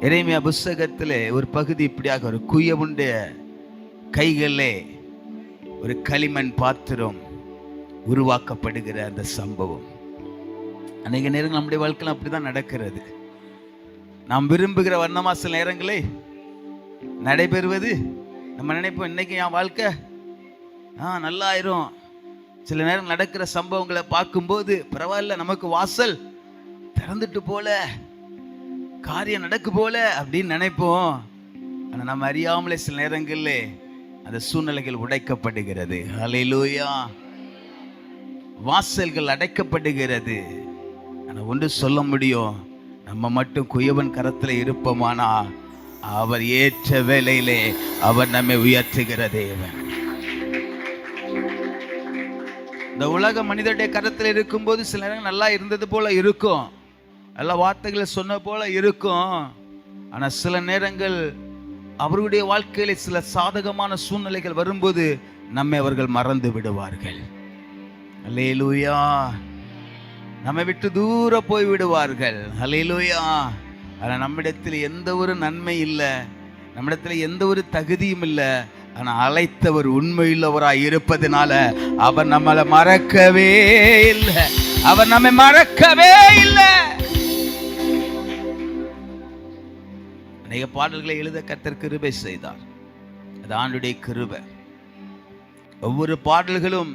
இறைமையா புஸ்தகத்தில் ஒரு பகுதி இப்படியாக ஒரு குயவுடைய கைகளே ஒரு களிமண் பாத்திரம் உருவாக்கப்படுகிற அந்த சம்பவம். அநேக நேரங்கள் நம்முடைய வாழ்க்கையில் அப்படிதான் நடக்கிறது. நாம் விரும்புகிற வர்ணமா நேரங்களே நடைபெறுவது. நம்ம நினைப்போம் இன்னைக்கு என் வாழ்க்கை ஆ நல்லா ஆயிரும் சில நேரம் நடக்கிற சம்பவங்களை பார்க்கும்போது பரவாயில்ல நமக்கு வாசல் திறந்துட்டு போல. காரியம் நடக்கு போல அப்படின்னு நினைப்போம். ஆனால் நம்ம அறியாமலே சில நேரங்களில் அந்த சூழ்நிலைகள் உடைக்கப்படுகிறது. அலையிலூயா வாசல்கள் அடைக்கப்படுகிறது. ஆனால் ஒன்று சொல்ல முடியும். நம்ம மட்டும் குயவன் கரத்தில் இருப்போமானா அவர் ஏற்ற வேலையிலே அவர் நம்மை உயர்த்துகிற தேவன். இந்த உலக மனிதருடைய கரத்தில் இருக்கும்போது சில நேரம் நல்லா இருந்தது போல இருக்கும். எல்லா வார்த்தைகளை சொன்ன போல இருக்கும். ஆனால் சில நேரங்கள் அவருடைய வாழ்க்கையில சில சாதகமான சூழ்நிலைகள் வரும்போது நம்மை அவர்கள் மறந்து விடுவார்கள். அல்லேலூயா நம்மை விட்டு தூர போய் விடுவார்கள். அல்லேலூயா ஆனால் நம்மிடத்தில் எந்த ஒரு நன்மை இல்லை. நம்மிடத்தில் எந்த ஒரு தகுதியும் இல்லை. ஆனால் அழைத்தவர் உண்மையுள்ளவராய் இருப்பதனால அவர் நம்மளை மறக்கவே இல்லை. அவர் நம்மை மறக்கவே இல்லை. அநேக பாடல்களை எழுத கத்தர் கிருபை செய்தார். அது ஆண்டுடைய கிருபை. ஒவ்வொரு பாடல்களும்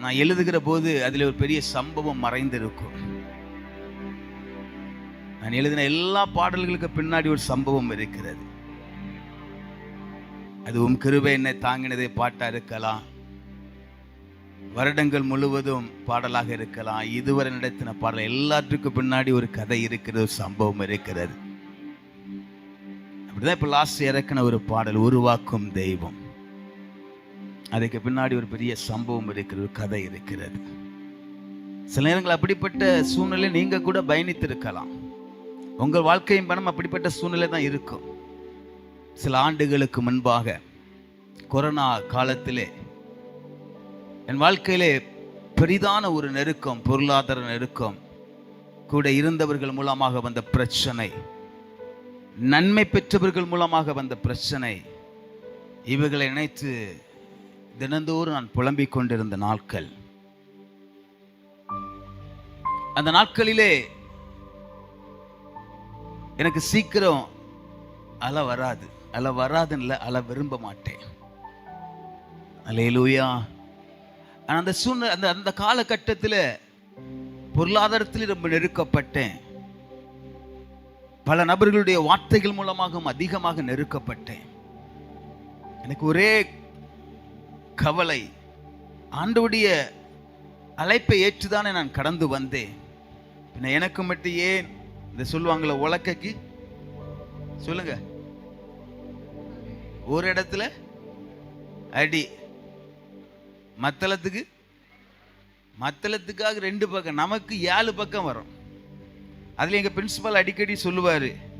நான் எழுதுகிற போது அதில் ஒரு பெரிய சம்பவம் மறைந்திருக்கும். நான் எழுதின எல்லா பாடல்களுக்கு பின்னாடி ஒரு சம்பவம் இருக்கிறது. அதுவும் கிருபை என்னை தாங்கினதே பாட்டா இருக்கலாம். வருடங்கள் முழுவதும் பாடலாக இருக்கலாம். இதுவரை நடத்தின பாடல் எல்லாத்துக்கும் பின்னாடி ஒரு கதை இருக்கிறது ஒரு சம்பவம் இருக்கிறது. அப்படிதான் இப்போ லாஸ்ட் இறக்கின ஒரு பாடல் உருவாக்கும் தெய்வம். அதுக்கு பின்னாடி ஒரு பெரிய சம்பவம் இருக்கிறது ஒரு கதை இருக்கிறது. சில நேரங்கள் அப்படிப்பட்ட சூழ்நிலை நீங்க கூட பயணித்திருக்கலாம். உங்கள் வாழ்க்கையும் பணம் அப்படிப்பட்ட சூழ்நிலை தான் இருக்கும். சில ஆண்டுகளுக்கு முன்பாக கொரோனா காலத்திலே என் வாழ்க்கையிலே பெரிதான ஒரு நெருக்கம் பொருளாதார நெருக்கம் கூட இருந்தவர்கள் மூலமாக வந்த பிரச்சனை நன்மை பெற்றவர்கள் மூலமாக வந்த பிரச்சனை. இவைகளை நினைத்து தினந்தோறும் நான் புலம்பிக் கொண்டிருந்த நாட்கள். அந்த நாட்களிலே எனக்கு சீக்கிரம் அலை வராது. அலை வராதுன்னு இல்லை அலை விரும்ப மாட்டேன். அலையலூயா ஆனால் அந்த சூழ்நிலை அந்த அந்த காலகட்டத்தில் பொருளாதாரத்தில் ரொம்ப நெருக்கப்பட்டேன். பல நபர்களுடைய வார்த்தைகள் மூலமாகவும் அதிகமாக நெருக்கப்பட்டேன். எனக்கு ஒரே கவலை ஆண்டவுடைய அழைப்பை ஏற்றுதானே நான் கடந்து வந்தேன். பின்ன எனக்கு மட்டும் ஏன் இந்த சொல்லுவாங்களே உலக்கைக்கு? சொல்லுங்க. ஒரு இடத்துல அடி மத்தளத்துக்கு? மத்தளத்துக்காக ரெண்டு பக்கம் நமக்கு ஏழு பக்கம் வரும். அதில் எங்கள் பிரின்சிபல் அடிக்கடி சொல்லுவார்.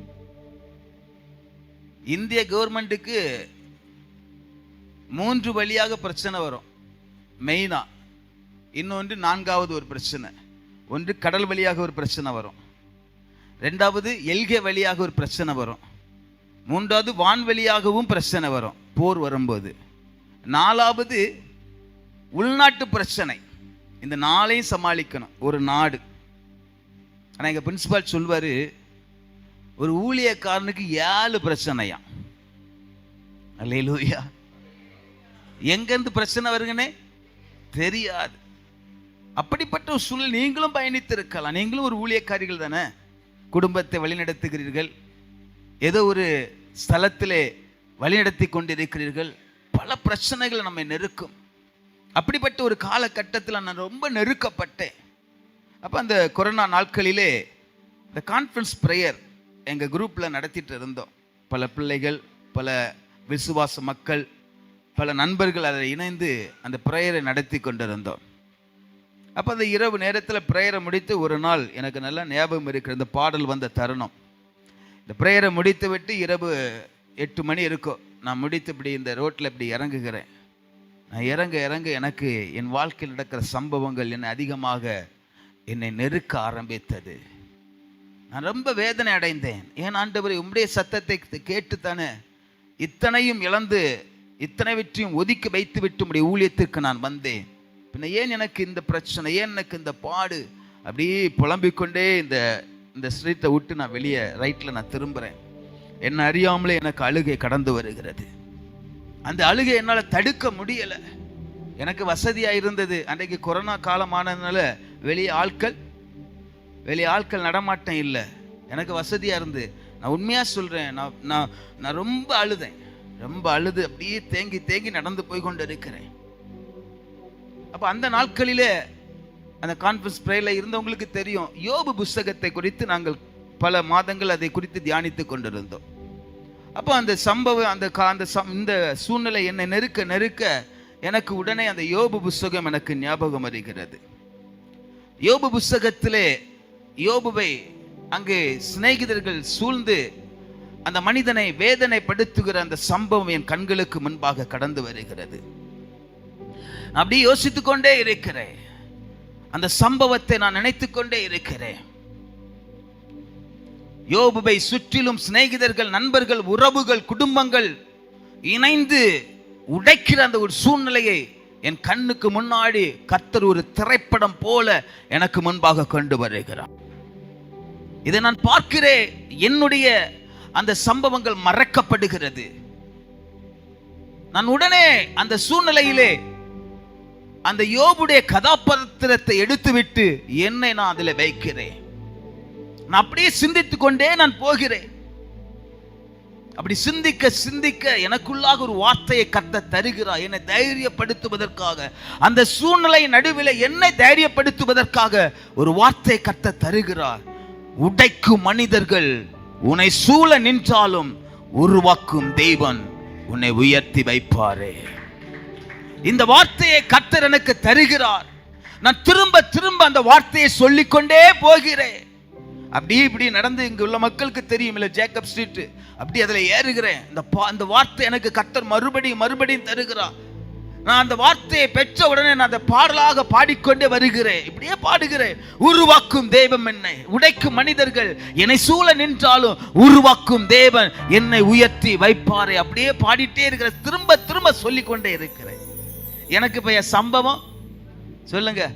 இந்திய கவர்மெண்ட்டுக்கு மூன்று வழியாக பிரச்சனை வரும். மெயினாக இன்னொன்று நான்காவது ஒரு பிரச்சனை. ஒன்று கடல் வழியாக ஒரு பிரச்சனை வரும். ரெண்டாவது எல்கை வழியாக ஒரு பிரச்சனை வரும். மூன்றாவது வான்வெளியாகவும் பிரச்சனை வரும். போர் வரும்போது. நாலாவது உள்நாட்டு பிரச்சனை. இந்த நாளையும் சமாளிக்கணும். ஒரு நாடு. ஆனால் எங்கள் பிரின்ஸிபால் சொல்வார் ஒரு ஊழியக்காரனுக்கு ஏழு பிரச்சனையா அல்லேலூயா. எங்கேருந்து பிரச்சனை வருங்கன்னே? தெரியாது. அப்படிப்பட்ட ஒரு சூழல் நீங்களும் பயணித்திருக்கலாம். நீங்களும் ஒரு ஊழியக்காரிகள் தானே? குடும்பத்தை வழிநடத்துகிறீர்கள். ஏதோ ஒரு ஸ்தலத்திலே வழிநடத்தி கொண்டிருக்கிறீர்கள். பல பிரச்சனைகளை நம்மை நெருக்கும். அப்படிப்பட்ட ஒரு காலகட்டத்தில் நான் ரொம்ப நெருக்கப்பட்டேன். அப்போ அந்த கொரோனா நாட்களிலே இந்த கான்ஃபரன்ஸ் ப்ரேயர் எங்கள் குரூப்பில் நடத்திட்டு இருந்தோம். பல பிள்ளைகள் பல விசுவாச மக்கள் பல நண்பர்கள் அதில் இணைந்து அந்த ப்ரேயரை நடத்தி கொண்டிருந்தோம். அப்போ அந்த இரவு நேரத்தில் ப்ரேயரை முடித்து ஒரு நாள் எனக்கு நல்லா ஞாபகம் இருக்கிற இந்த பாடல் வந்த தருணம். இந்த ப்ரேயரை முடித்து விட்டு இரவு எட்டு மணி இருக்கும். நான் முடித்து இப்படி இந்த ரோட்டில் இப்படி இறங்குகிறேன். நான் இறங்க இறங்க எனக்கு என் வாழ்க்கையில் நடக்கிற சம்பவங்கள் என்னை அதிகமாக என்னை நெருக்க ஆரம்பித்தது. நான் ரொம்ப வேதனை அடைந்தேன். ஏன் ஆண்டவரை உம்முடைய சத்தத்தை கேட்டு தானே இத்தனையும் இழந்து இத்தனைவற்றையும் ஒதுக்கி வைத்து விட்டு உடைய ஊழியத்திற்கு நான் வந்தேன். பின்ன ஏன் எனக்கு இந்த பிரச்சனை ஏன் எனக்கு இந்த பாடு? அப்படியே புலம்பிக்கொண்டே இந்த இந்த ஸ்ட்ரீட்டை விட்டு நான் வெளியே ரைட்டில் நான் திரும்புகிறேன் என்ன அறியாமலே எனக்கு அழுகை கடந்து வருகிறது. அந்த அழுகை என்னால் தடுக்க முடியலை. எனக்கு வசதியாக இருந்தது. அன்றைக்கு கொரோனா காலமானதுனால வெளியே ஆட்கள் வெளியே ஆட்கள் நடமாட்டம் இல்லை. எனக்கு வசதியாக இருந்து. நான் உண்மையாக சொல்கிறேன் நான் நான் நான் ரொம்ப அழுதேன். ரொம்ப அழுது அப்படியே தேங்கி தேங்கி நடந்து போய் கொண்டு இருக்கிறேன். அப்போ அந்த நாட்களிலே அந்த கான்ஃபரன்ஸ் ப்ரேயரில் இருந்தவங்களுக்கு தெரியும். யோபு புஸ்தகத்தை குறித்து நாங்கள் பல மாதங்கள் அதை குறித்து தியானித்து கொண்டிருந்தோம். அப்போ அந்த சம்பவம் அந்த கா அந்த சம் இந்த சூழ்நிலை என்னை நெருக்க நெருக்க எனக்கு உடனே அந்த யோபு புஸ்தகம் எனக்கு ஞாபகம் வருகிறது. யோபு புஸ்தகத்திலே யோபுவை அங்கே சிநேகிதர்கள் சூழ்ந்து அந்த மனிதனை வேதனைப்படுத்துகிற அந்த சம்பவம் என் கண்களுக்கு முன்பாக கடந்து வருகிறது. அப்படி யோசித்து கொண்டே இருக்கிறேன். அந்த சம்பவத்தை நான் நினைத்து கொண்டே இருக்கிறேன். யோபுவை சுற்றிலும் சிநேகிதர்கள் நண்பர்கள் உறவுகள் குடும்பங்கள் இணைந்து உடைக்கிற அந்த ஒரு சூழ்நிலையை என் கண்ணுக்கு முன்னாடி கர்த்தர் ஒரு திரைப்படம் போல எனக்கு முன்பாக கொண்டு வருகிறார். இதை நான் பார்க்கிறேன். என்னுடைய அந்த சம்பவங்கள் மறக்கப்படுகிறது. நான் உடனே அந்த சூழ்நிலையிலே அந்த யோபுடைய கதாபாத்திரத்தை எடுத்துவிட்டு என்னை நான் அதில் வைக்கிறேன். நான் அப்படியே சிந்தித்து கொண்டே நான் போகிறேன். அப்படி சிந்திக்க சிந்திக்க எனக்குள்ளாக ஒரு வார்த்தையை கத்த தருகிறார். என்னை தைரியப்படுத்துவதற்காக. அந்த சூழ்நிலை நடுவில் என்னை தைரியப்படுத்துவதற்காக ஒரு வார்த்தை கத்த தருகிறார். உடைக்கும் மனிதர்கள் உன்னை சூழ நின்றாலும் உருவாக்கும் தெய்வன் உன்னை உயர்த்தி வைப்பாரே. இந்த வார்த்தையை கத்தர் எனக்கு தருகிறார். நான் திரும்ப திரும்ப அந்த வார்த்தையை சொல்லிக்கொண்டே போகிறேன். அப்படியே இப்படி நடந்து இங்கே உள்ள மக்களுக்கு தெரியும் இல்லை ஜேக்கப் ஸ்ட்ரீட்டு அப்படி அதில் ஏறுகிறேன். இந்த பா- அந்த வார்த்தை எனக்கு கத்தர் மறுபடியும் மறுபடியும் தருகிறான் நான் அந்த வார்த்தையை பெற்ற உடனே நான் அந்த பாடலாக பாடிக்கொண்டே வருகிறேன். இப்படியே பாடுகிறேன். உருவாக்கும் தெய்வம் என்னை உடைக்கும் மனிதர்கள் என்னை சூழ நின்றாலும் உருவாக்கும் தேவன் என்னை உயர்த்தி வைப்பாரே. அப்படியே பாடிட்டே இருக்கிற திரும்ப திரும்ப சொல்லிக்கொண்டே இருக்கிறேன். எனக்கு இப்போ என் சம்பவம்? சொல்லுங்க.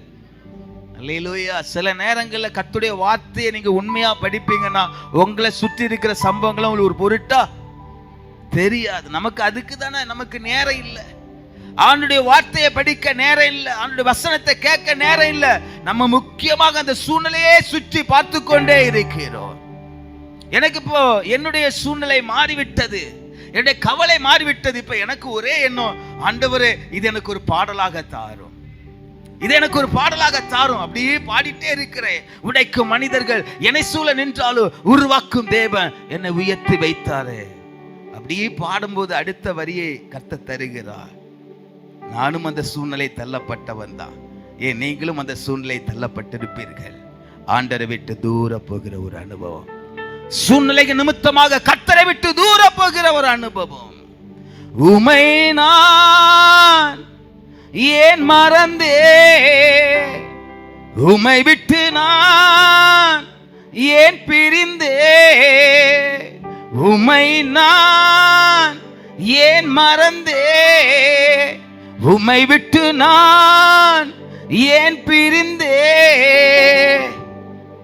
அல்லேலூயா சில நேரங்களில் கத்துடைய வார்த்தையை நீங்கள் உண்மையாக படிப்பீங்கன்னா உங்களை சுற்றி இருக்கிற சம்பவங்களும் உங்களுக்கு ஒரு பொருட்டா? தெரியாது. நமக்கு அதுக்கு தானே நமக்கு நேரம் இல்லை. அவனுடைய வார்த்தையை படிக்க நேரம் இல்லை. அவனுடைய வசனத்தை கேட்க நேரம் இல்லை. நம்ம முக்கியமாக அந்த சூழ்நிலையே சுற்றி பார்த்து கொண்டே இருக்கிறோம். எனக்கு இப்போ என்னுடைய சூழ்நிலை மாறிவிட்டது. என்னுடைய கவலை மாறிவிட்டது. இப்போ எனக்கு ஒரே எண்ணம். ஆண்டவரே இது எனக்கு ஒரு பாடலாக தாரும். இது எனக்கு ஒரு பாடலாக தாரும். அப்படியே பாடிட்டே இருக்கிறேன். உடைக்கும் மனிதர்கள் என்னை சூழ நின்றாலும் உருவாக்கும் தேவன் என்னை உயர்த்தி வைத்தாரே. அப்படியே பாடும்போது அடுத்த வரியை கத்த தருகிறார். நானும் அந்த சூழ்நிலை தள்ளப்பட்டவன் தான். ஏன் நீங்களும் அந்த சூழ்நிலை தள்ளப்பட்டிருப்பீர்கள்? ஆண்டரை விட்டு தூர போகிற ஒரு அனுபவம். சூழ்நிலைக்கு நிமித்தமாக கத்தரை விட்டு தூர போகிற ஒரு அனுபவம். உமை நான் ஏன் மறந்தே? உமை விட்டு நான் ஏன் பிரிந்தே? உமை நான் ஏன் மறந்தே? உமை விட்டு நான் ஏன் பிரிந்தே?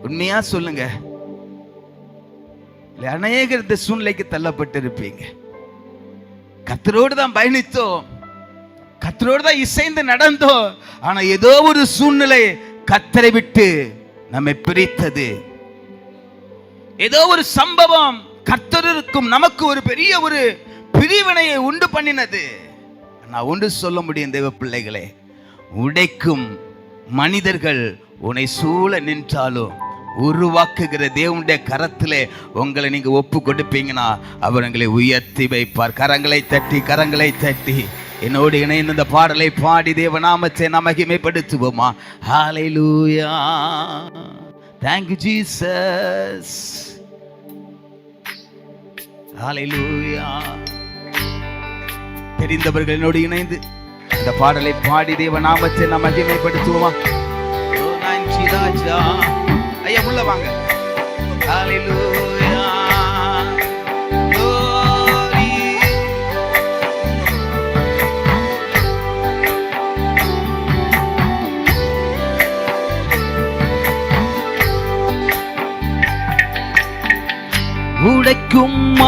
உண்மையா சொல்லுங்க. அநேகர் சூழ்நிலைக்கு தள்ளப்பட்டிருப்பீங்க. கத்தரோடு தான் பயணித்தோம். கத்தரோடு தான் இசைந்து நடந்தோம். ஆனா ஏதோ ஒரு சூழ்நிலை கத்தரை விட்டு நம்மை பிரித்தது. ஏதோ ஒரு சம்பவம் கர்த்தருக்கும் நமக்கு ஒரு பெரிய ஒரு பிரிவினையை உண்டு பண்ணினது. நான் ஒன்று சொல்ல முடியும் தெய்வ பிள்ளைகளே உடைக்கும் மனிதர்கள் உன்னை சூழ நின்றாலும் உருவாக்குகிற தேவனுடைய கரத்திலே உங்களை நீங்க ஒப்பு கொடுப்பீங்கன்னா அவர் உங்களை உயர்த்தி வைப்பார். கரங்களை தட்டி கரங்களை தட்டி. என்னோடு இணைந்து இந்த பாடலை பாடி தேவநாமத்தை நாம் மகிமைப்படுத்துவோமா? ஹalleluya thank you ஹாலை லூயா தெரிந்தவர்கள் என்னோடு இணைந்து இந்த பாடலை பாடி தேவநாமத்தை நாம் மகிமைப்படுத்துவோமா? ஐயா உள்ள வாங்க. ஹாலை லூயா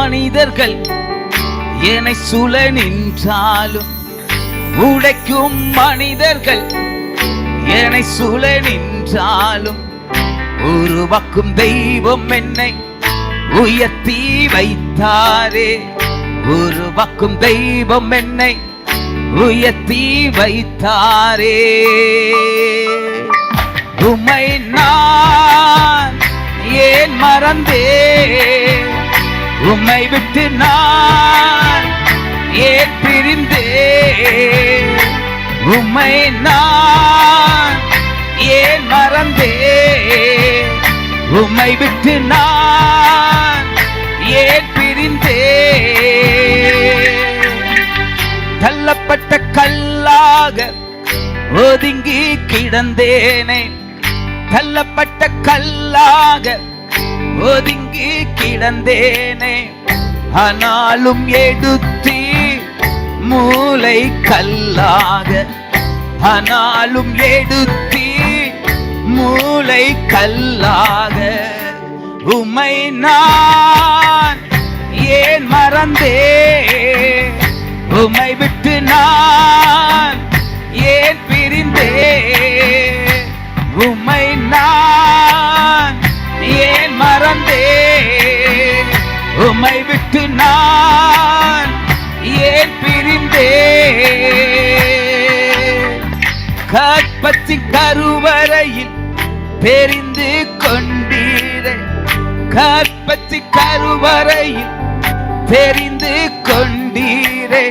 மனிதர்கள் என்னை சுழ நின்றாலும் உடைக்கும் மனிதர்கள் என்னை சுழ நின்றாலும் உருவாக்கும் தெய்வம் என்னை உயர்த்தி வைத்தாரே. உருவாக்கும் தெய்வம் என்னை உயர்த்தி வைத்தாரே. உமை நான் ஏன் மறந்தேன்? உம்மை விட்டு நான் ஏன் பிரிந்தேன் உம்மை நான் ஏன் மறந்தேன்? உம்மை விட்டு நான் ஏன் பிரிந்தேன் தள்ளப்பட்ட கல்லாக ஒதுங்கி கிடந்தேனே. தள்ளப்பட்ட கல்லாக ஒதுங்கி கிடந்தேனே. ஆனாலும் எடுத்தி மூளை கல்லாக. ஆனாலும் எடுத்தி மூளை கல்லாக. உமை நான் ஏன் மறந்தே? உமை விட்டு நான் உம்மை விட்டு நான் ஏன் பிரிந்தே கற்பத்தின் கருவறையில் தெரிந்து கொண்டீரே. கற்பத்தி கருவறையில் தெரிந்து கொண்டீரே.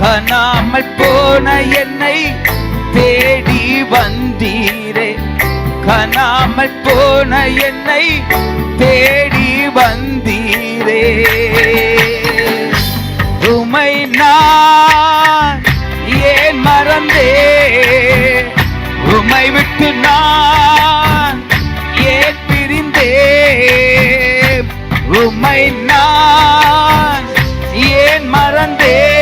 காணாமல் போன என்னை தேடி வந்தீரே. காணாமல் போன என்னை தேடி வந்தீரே. உமை நான் ஏன் மறந்தே? உமை விட்டு நான் ஏன் பிரிந்தே? உமை நான் ஏன் மறந்தே?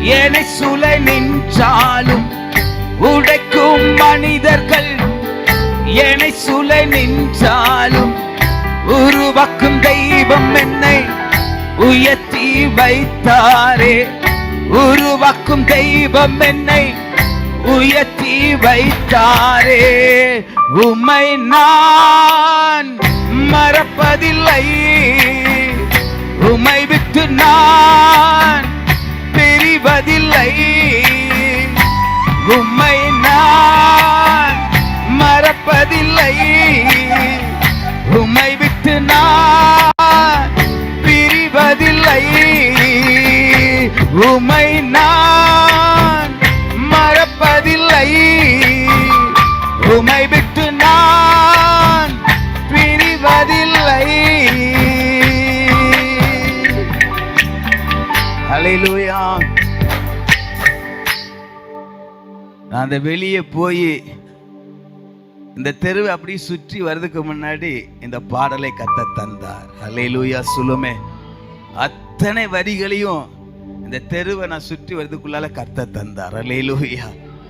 என்னை சுல நின்றாலும் உடைக்கும் மனிதர்கள் என்னை சுல நின்றாலும் உருவாக்கும் தெய்வம் என்னை உயர்த்தி வைத்தாரே. உருவாக்கும் தெய்வம் என்னை உயர்த்தி வைத்தாரே. உம்மை நான் மறப்பதில்லை. உமை விட்டு நான் செய்வதில்லை. உம்மை நான் மறப்பதில்லை. உம்மை விட்டு நான் பிரிவதில்லை. உம்மை நான் அந்த வெளியே போய் இந்த தெருவை அப்படியே சுற்றி வர்றதுக்கு முன்னாடி இந்த பாடலை கத்த தந்தார். அலையிலூயா சொல்லுமே. அத்தனை வரிகளையும் இந்த தெருவை நான் சுற்றி வர்றதுக்குள்ளால கத்த தந்தார். அலையிலூயா